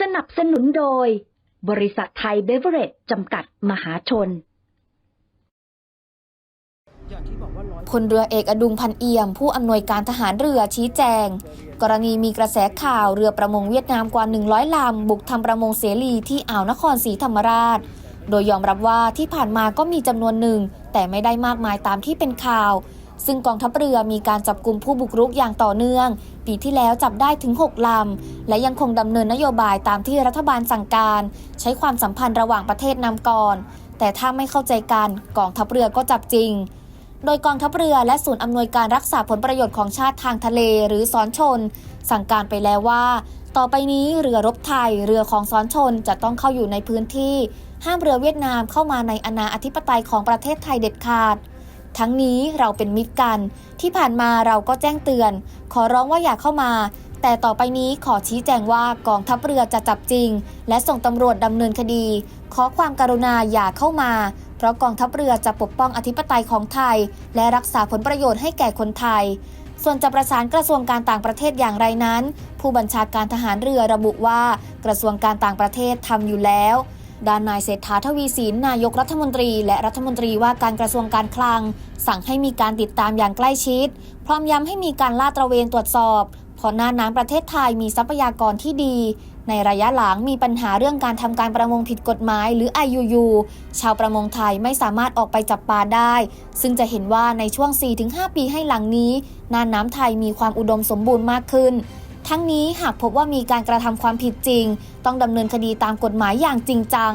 สนับสนุนโดย บริษัทไทยเบเวอเรจจำกัดมหาชน พลเรือเอกอดุงพันเอี่ยม ผู้อำนวยการทหารเรือชี้แจง กรณีมีกระแสข่าวเรือประมงเวียดนามกว่า 100 ลำ บุกทำประมงเสรีที่อ่าวนครศรีธรรมราช โดยยอมรับว่าที่ผ่านมาก็มีจำนวนหนึ่ง แต่ไม่ได้มากมายตามที่เป็นข่าว ซึ่งกองทัพเรือมีการจับกลุ่มผู้บุกรุกอย่างต่อเนื่อง ปีที่แล้วจับได้ถึง 6 ลำ และยังคงดำเนินนโยบายตามที่รัฐบาลสั่งการ ใช้ความสัมพันธ์ระหว่างประเทศนำก่อน แต่ถ้าไม่เข้าใจกันกองทัพเรือก็จับจริง โดยกองทัพเรือและศูนย์อำนวยการรักษาผลประโยชน์ของชาติทางทะเลหรือสอนชน สั่งการไปแล้วว่า ต่อไปนี้เรือรบไทยเรือของสอนชนจะต้องเข้าอยู่ในพื้นที่ ห้ามเรือเวียดนามเข้ามาในอาณาอธิปไตยของประเทศไทยเด็ดขาด ทั้งนี้เราเป็นมิตรกัน ที่ผ่านมาเราก็แจ้งเตือน ขอร้องว่าอย่าเข้ามา แต่ต่อไปนี้ขอชี้แจงว่ากองทัพเรือจะจับจริง และส่งตำรวจดำเนินคดี ขอความการุณาอย่าเข้ามา เพราะกองทัพเรือจะปกป้องอธิปไตยของไทย และรักษาผลประโยชน์ให้แก่คนไทย ส่วนจะประสานกระทรวงการต่างประเทศอย่างไรนั้น ผู้บัญชาการทหารเรือระบุว่ากระทรวงการต่างประเทศทำอยู่แล้ว ด้านนายเศรษฐาทวีสินนายกรัฐมนตรี และรัฐมนตรีว่าการกระทรวงการคลัง สั่งให้มีการติดตามอย่างใกล้ชิด พร้อมย้ำให้มีการลาดตระเวนตรวจสอบเพราะหน้าน้ำประเทศไทยมีทรัพยากรที่ดี ในระยะหลังมีปัญหาเรื่องการทำการประมงผิดกฎหมายหรือ IUU ชาวประมงไทยไม่สามารถออกไปจับปลาได้ ซึ่งจะเห็นว่าในช่วง 4-5 ปีให้หลังนี้น่านน้ำไทยมีความอุดมสมบูรณ์มากขึ้น ทั้งนี้หากพบว่ามีการกระทำความผิดจริง ต้องดำเนินคดีตามกฎหมายอย่างจริงจัง